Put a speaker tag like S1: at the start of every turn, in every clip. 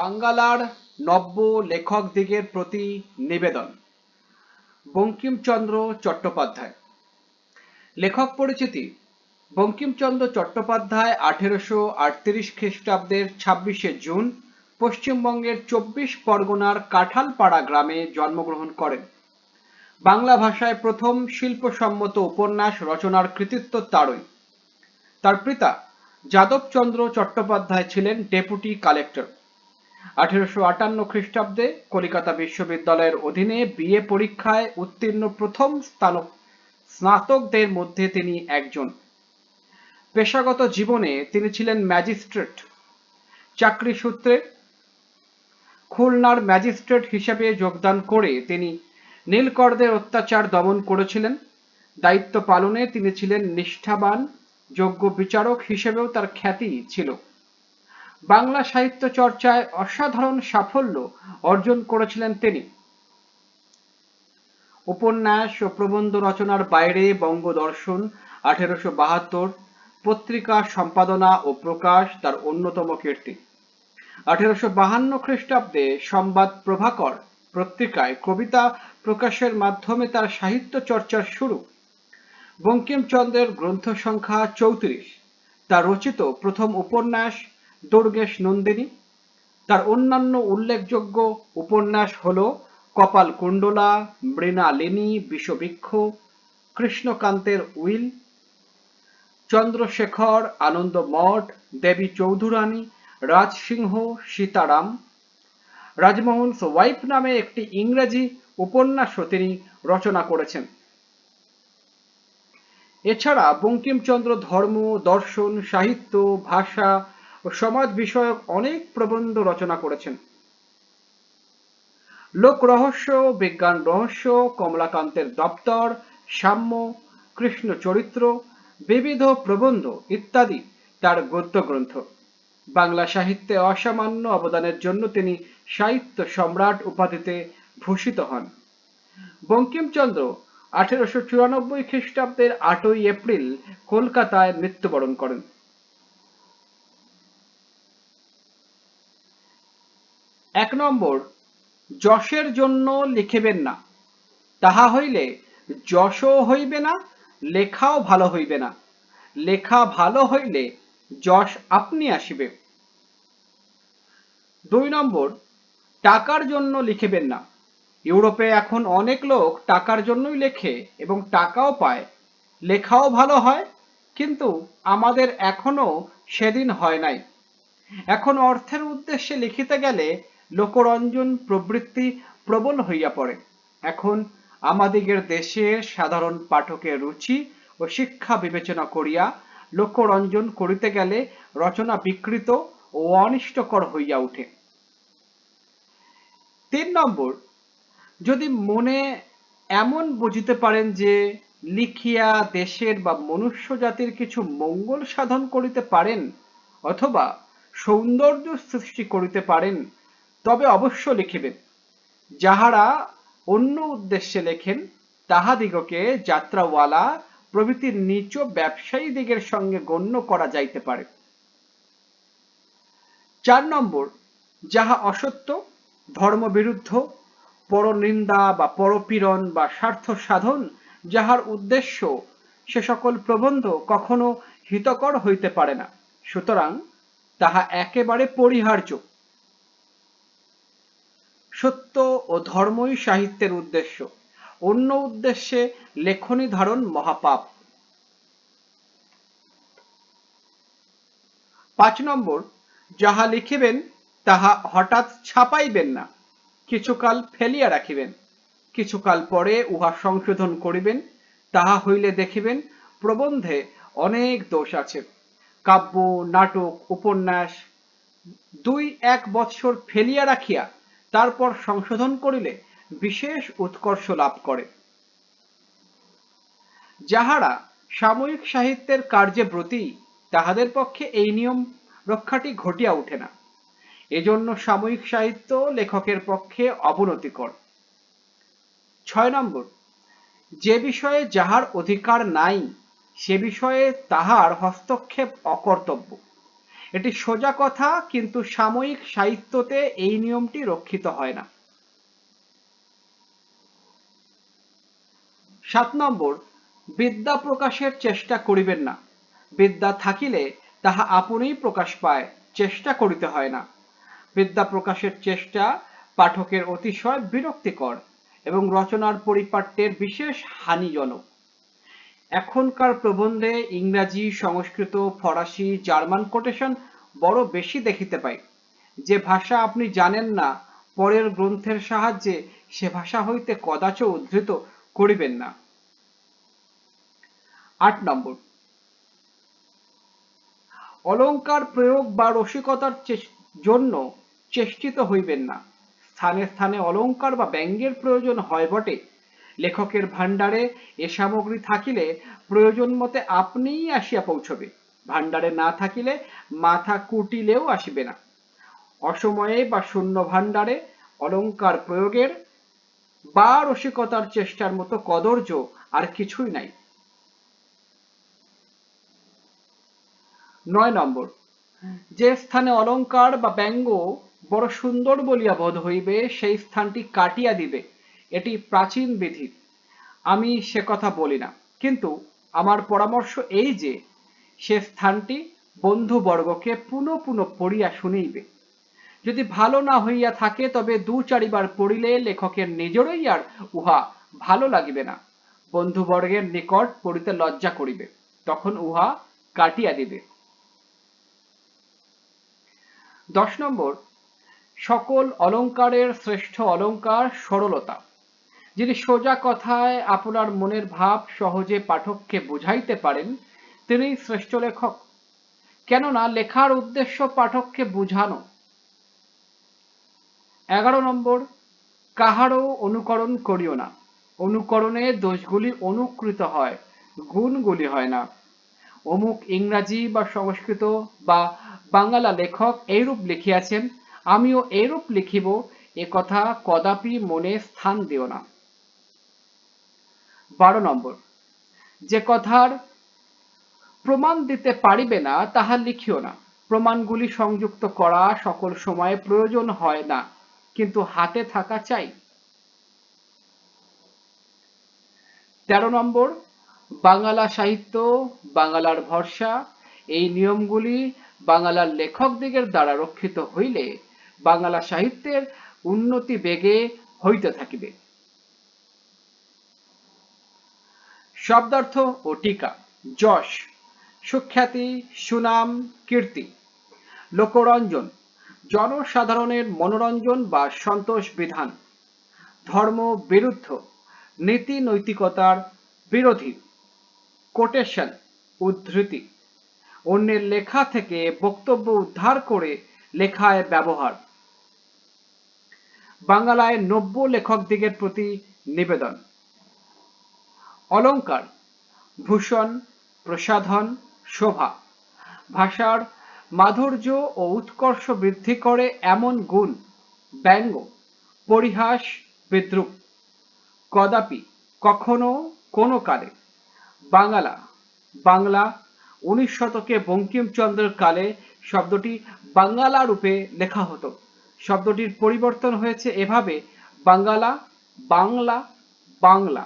S1: বাঙ্গালার নব্য লেখকদিগের প্রতি নিবেদন। বঙ্কিমচন্দ্র চট্টোপাধ্যায়। লেখক পরিচিতি, বঙ্কিমচন্দ্র চট্টোপাধ্যায় আঠেরোশো আটত্রিশ খ্রিস্টাব্দের ছাব্বিশে জুন, পশ্চিমবঙ্গের চব্বিশ পরগনার কাঁঠালপাড়া গ্রামে জন্মগ্রহণ করেন। বাংলা ভাষায় প্রথম শিল্পসম্মত উপন্যাস রচনার কৃতিত্ব তারই। তার পিতা যাদবচন্দ্র চট্টোপাধ্যায় ছিলেন ডেপুটি কালেক্টর। আঠেরোশো আটান্ন খ্রিস্টাব্দে কলিকাতা বিশ্ববিদ্যালয়ের অধীনে বিএ পরীক্ষায় উত্তীর্ণ প্রথম স্থানক স্নাতকদের মধ্যে তিনি একজন। পেশাগত জীবনে তিনি ছিলেন ম্যাজিস্ট্রেট। চাকরি সূত্রে খুলনার ম্যাজিস্ট্রেট হিসেবে যোগদান করে তিনি নীলকরদের অত্যাচার দমন করেছিলেন। দায়িত্ব পালনে তিনি ছিলেন নিষ্ঠাবান, যোগ্য বিচারক হিসেবেও তার খ্যাতি ছিল। বাংলা সাহিত্য চর্চায় অসাধারণ সাফল্য অর্জন করেছিলেন তিনি। উপন্যাস ও প্রবন্ধ রচনার বাইরে বঙ্গদর্শন, আঠেরোশো বাহাত্তর, পত্রিকা সম্পাদনা ও প্রকাশ তার অন্যতম কীর্তি। আঠেরোশো বাহান্ন খ্রিস্টাব্দে সংবাদ প্রভাকর পত্রিকায় কবিতা প্রকাশের মাধ্যমে তার সাহিত্য চর্চার শুরু। বঙ্কিমচন্দ্রের গ্রন্থ সংখ্যা চৌত্রিশ, তার রচিত প্রথম উপন্যাস দুর্গেশ নন্দিনী। তার অন্যান্য উল্লেখযোগ্য উপন্যাস হল কপাল কুণ্ডলা মৃণালিনী বিষবৃক্ষ, কৃষ্ণকান্তের will, Chandrashekhar, Ananda Math, Devi Chaudhurani, Rajsingha, Sitaram. Rajmohan wife নামে একটি ইংরেজি উপন্যাসও তিনি রচনা করেছেন। এছাড়া বঙ্কিমচন্দ্র ধর্ম, দর্শন, সাহিত্য, ভাষা ও সমাজ বিষয়ক অনেক প্রবন্ধ রচনা করেছেন। লোক রহস্য বিজ্ঞান রহস্য, কমলাকান্তের দপ্তর, সাম্য, কৃষ্ণ চরিত্র, বিবিধ প্রবন্ধ ইত্যাদি তার গদ্য গ্রন্থ বাংলা সাহিত্যে অসামান্য অবদানের জন্য তিনি সাহিত্য সম্রাট উপাধিতে ভূষিত হন। বঙ্কিমচন্দ্র আঠেরোশো চুরানব্বই খ্রিস্টাব্দের আটই এপ্রিল কলকাতায় মৃত্যুবরণ করেন। এক নম্বর, যশের জন্য লিখিবেন না। তাহা হইলে যশও হইবে না, লেখাও ভালো হইবে না। লেখা ভালো হইলে যশ আপনি আসিবে। দুই নম্বর, টাকার জন্য লিখিবেন না। ইউরোপে এখন অনেক লোক টাকার জন্যই লেখে এবং টাকাও পায়। লেখাও ভালো হয়, কিন্তু আমাদের এখনও সেদিন হয় নাই। এখন অর্থের উদ্দেশ্যে লিখিতে গেলে লোকরঞ্জন প্রবৃত্তি প্রবল হইয়া পড়ে। এখন আমাদিগের দেশের সাধারণ পাঠকের রুচি ও শিক্ষা বিবেচনা করিয়া লোকরঞ্জন করিতে গেলে রচনা বিকৃত ও অনিষ্টকর হইয়া উঠে। তিন নম্বর, যদি মনে এমন বুঝিতে পারেন যে লিখিয়া দেশের বা মনুষ্য জাতির কিছু মঙ্গল সাধন করিতে পারেন অথবা সৌন্দর্য সৃষ্টি করিতে পারেন তবে অবশ্য লিখিবেন, যাহারা অন্য উদ্দেশ্যে লেখেন, তাহাদিগকে যাত্রাওয়ালা প্রভৃতির নিচ ব্যবসায়ী দিগের সঙ্গে গণ্য করা যাইতে পারে। চার নম্বর, যাহা অসত্য, ধর্মবিরুদ্ধ, পরনিন্দা বা পরপীড়ন বা স্বার্থ সাধন যাহার উদ্দেশ্য সে সকল প্রবন্ধ কখনো হিতকর হইতে পারে না। সুতরাং তাহা একেবারে পরিহার্য। সত্য ও ধর্মই সাহিত্যের উদ্দেশ্য। অন্য উদ্দেশ্যে লেখনী ধারণ মহাপাপ। পাঁচ নম্বর, যাহা লিখিবেন, তাহা হঠাৎ ছাপাইবেন না। কিছুকাল ফেলিয়া রাখিবেন। কিছুকাল পরে উহা সংশোধন করিবেন। তাহা হইলে দেখিবেন, প্রবন্ধে অনেক দোষ আছে। কাব্য, নাটক, উপন্যাস দুই এক বৎসর ফেলিয়া রাখিয়া তারপর সংশোধন করিলে বিশেষ উৎকর্ষ লাভ করে। যাহারা সাময়িক সাহিত্যের কার্যে ব্রতী, তাহাদের পক্ষে এই নিয়ম রক্ষাটি ঘটিয়া ওঠে না। এজন্য সাময়িক সাহিত্য লেখকের পক্ষে অবনতিকর। ছয় নম্বর, যে বিষয়ে যাহার অধিকার নাই, সে বিষয়ে তাহার হস্তক্ষেপ অকর্তব্য। এটি সোজা কথা, কিন্তু সাময়িক সাহিত্যতে এই নিয়মটি রক্ষিত হয় না। সাত নম্বর, বিদ্যা প্রকাশের চেষ্টা করিবেন না। বিদ্যা থাকিলে তাহা আপনিই প্রকাশ পায়, চেষ্টা করিতে হয় না। বিদ্যা প্রকাশের চেষ্টা পাঠকের অতিশয় বিরক্তিকর এবং রচনার পরিপাট্যের বিশেষ হানিজনক। এখনকার প্রবন্ধে ইংরাজি, সংস্কৃত, ফরাসি, জার্মান কোটেশন বড় বেশি দেখিতে পাই। যে ভাষা আপনি জানেন না, পরের গ্রন্থের সাহায্যে সে ভাষা হইতে কদাচ উদ্ধৃত করিবেন না। আট নম্বর। অলঙ্কার প্রয়োগ বা রসিকতার জন্য চেষ্টিত হইবেন না। স্থানে স্থানে অলঙ্কার বা ব্যঙ্গের প্রয়োজন হয় বটে। লেখকের ভাণ্ডারে এ সামগ্রী থাকিলে প্রয়োজন মতে আপনিই আসিয়া পৌঁছবে। ভাণ্ডারে না থাকিলে মাথা কুটিলেও আসিবে না। অসময়ে বা শূন্য ভাণ্ডারে অলঙ্কার প্রয়োগের বা রসিকতার চেষ্টার মতো কদর্য আর কিছুই নাই। নয় নম্বর, যে স্থানে অলঙ্কার বা ব্যঙ্গ বড় সুন্দর বলিয়া বোধ হইবে, সেই স্থানটি কাটিয়া দিবে। এটি প্রাচীন বিধি। আমি সে কথা বলি না। কিন্তু আমার পরামর্শ এই যে, সে স্থানটি বন্ধুবর্গকে পুনঃ পুনঃ পড়িয়া শুনিবে। যদি ভালো না হইয়া থাকে, তবে দু চারিবার পড়িলে লেখকের নিজেরই আর উহা ভালো লাগিবে না। বন্ধুবর্গের নিকট পড়িতে লজ্জা করিবে। তখন উহা কাটিয়া দিবে। দশ নম্বর, সকল অলঙ্কারের শ্রেষ্ঠ অলঙ্কার সরলতা। যিনি সোজা কথায় আপনার মনের ভাব সহজে পাঠককে বুঝাইতে পারেন, তিনি শ্রেষ্ঠ লেখক। কেননা লেখার উদ্দেশ্য পাঠককে বুঝানো। এগারো নম্বর, কাহারও অনুকরণ করিও না। অনুকরণে দোষগুলি অনুকৃত হয়, গুণগুলি হয় না। অমুক ইংরাজি বা সংস্কৃত বা বাংলা লেখক এইরূপ লিখিয়াছেন, আমিও এইরূপ লিখিব, এ কথা কদাপি মনে স্থান দিও না। বারো নম্বর। যে কথার প্রমাণ দিতে পারিবে না, তাহা লিখিও না। প্রমাণগুলি সংযুক্ত করা সকল সময়ে প্রয়োজন হয় না, কিন্তু হাতে থাকা চাই। তেরো নম্বর বাংলা সাহিত্য বাংলার ভরসা, এই নিয়মগুলি বাংলার লেখকদিগের দ্বারা রক্ষিত হইলে বাংলা সাহিত্যের উন্নতি বেগে হইতে থাকিবে। শব্দার্থ ও টিকা। যশ, সুখ্যাতি, সুনাম, কীর্তি। লোকরঞ্জন, জনসাধারণের মনোরঞ্জন বা সন্তোষ বিধান। ধর্ম বিরুদ্ধ, নীতি নৈতিকতার বিরোধী। কোটেশন, উদ্ধৃতি। অন্যের লেখা থেকে বক্তব্য উদ্ধার করে লেখায় ব্যবহার। বাংলায় নব্য লেখক দিগের প্রতি নিবেদন। অলঙ্কার ভূষণ, প্রসাধন, শোভা। ভাষার মাধুর্য ও উৎকর্ষ বৃদ্ধি করে এমন গুণ, ব্যঙ্গ, পরিহাস, বিদ্রুপ। কদাপি কখনো কোনো কালে বাংলা বাংলা উনিশ শতকে বঙ্কিমচন্দ্রের কালে শব্দটি বাঙ্গালা রূপে লেখা হতো। শব্দটির পরিবর্তন হয়েছে এভাবে বাঙ্গালা বাংলা বাংলা।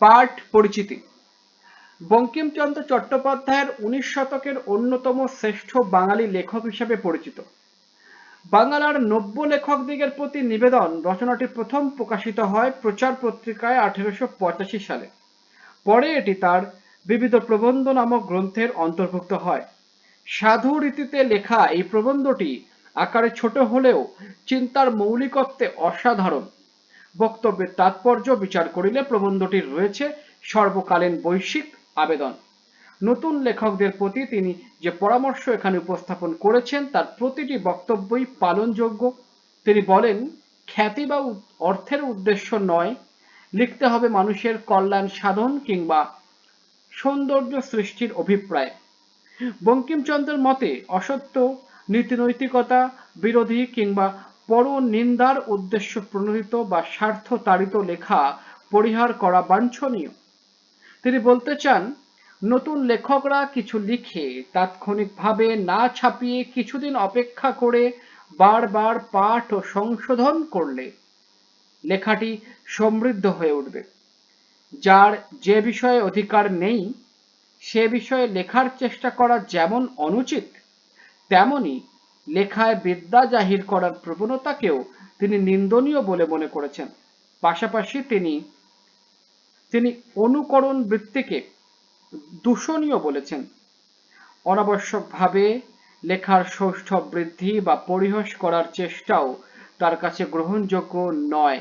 S1: পাঠ পরিচিতি। বঙ্কিমচন্দ্র চট্টোপাধ্যায়ের উনিশ শতকের অন্যতম শ্রেষ্ঠ বাঙালি লেখক হিসেবে পরিচিত। বাংলার নব্য লেখক দিগের প্রতি নিবেদন রচনাটি প্রথম প্রকাশিত হয় প্রচার পত্রিকায় আঠেরোশো পঁচাশি সালে। পরে এটি তার বিবিধ প্রবন্ধ নামক গ্রন্থের অন্তর্ভুক্ত হয়। সাধু রীতিতে লেখা এই প্রবন্ধটি আকারে ছোট হলেও চিন্তার মৌলিকত্বে অসাধারণ। বক্তব্যের তাৎপর্য বিচার করিলে প্রবন্ধটির রয়েছে সর্বকালীন বৈশ্বিক আবেদন। নতুন লেখকদের প্রতি তিনি যে পরামর্শ এখানে উপস্থাপন করেছেন, তার প্রতিটি বক্তব্যই পালনযোগ্য। তিনি বলেন, খ্যাতি বা অর্থের উদ্দেশ্য নয়। লিখতে হবে মানুষের কল্যাণ সাধন কিংবা সৌন্দর্য সৃষ্টির অভিপ্রায়। বঙ্কিমচন্দ্রের মতে, অসত্য, নীতিনৈতিকতা, বিরোধী কিংবা পর নিন্দার উদ্দেশ্য প্রণোদিত বা স্বার্থ তাড়িত লেখা পরিহার করা বাঞ্ছনীয়। তিনি বলতে চান, নতুন লেখকরা কিছু লিখে তাৎক্ষণিকভাবে না ছাপিয়ে কিছুদিন অপেক্ষা করে বারবার পাঠ ও সংশোধন করলে লেখাটি সমৃদ্ধ হয়ে উঠবে। যার যে বিষয়ে অধিকার নেই, সে বিষয়ে লেখার চেষ্টা করা যেমন অনুচিত, তেমনি লেখায় বিদ্যা জাহির করার প্রবণতাকেও তিনি নিন্দনীয় বলে মনে করেছেন। পাশাপাশি তিনি তিনি অনুকরণ বৃত্তিকে দূষণীয় বলেছেন। অনাবশ্যকভাবে লেখার সৌষ্ঠব বৃদ্ধি বা পরিহাস করার চেষ্টাও তার কাছে গ্রহণযোগ্য নয়।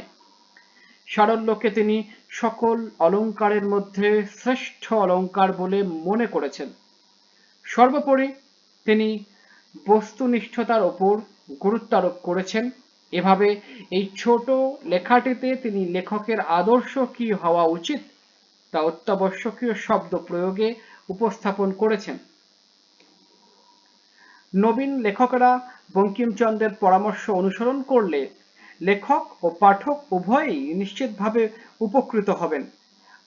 S1: সারল্যকে তিনি সকল অলঙ্কারের মধ্যে শ্রেষ্ঠ অলঙ্কার বলে মনে করেছেন। সর্বোপরি তিনি বস্তুনিষ্ঠতার ওপর গুরুত্ব আরোপ করেছেন। এভাবে এই ছোট লেখাটিতে তিনি লেখকের আদর্শ কি হওয়া উচিত তা অত্যাবশ্যকীয় শব্দ প্রয়োগে উপস্থাপন করেছেন। নবীন লেখকরা বঙ্কিমচন্দ্রের পরামর্শ অনুসরণ করলে লেখক ও পাঠক উভয়ই নিশ্চিতভাবে উপকৃত হবেন।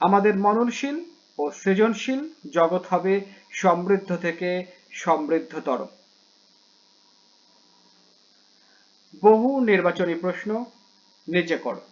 S1: আমাদের মননশীল ও সৃজনশীল জগৎ হবে সমৃদ্ধ থেকে সমৃদ্ধতর। বহু নির্বাচনী প্রশ্ন নিজে করো।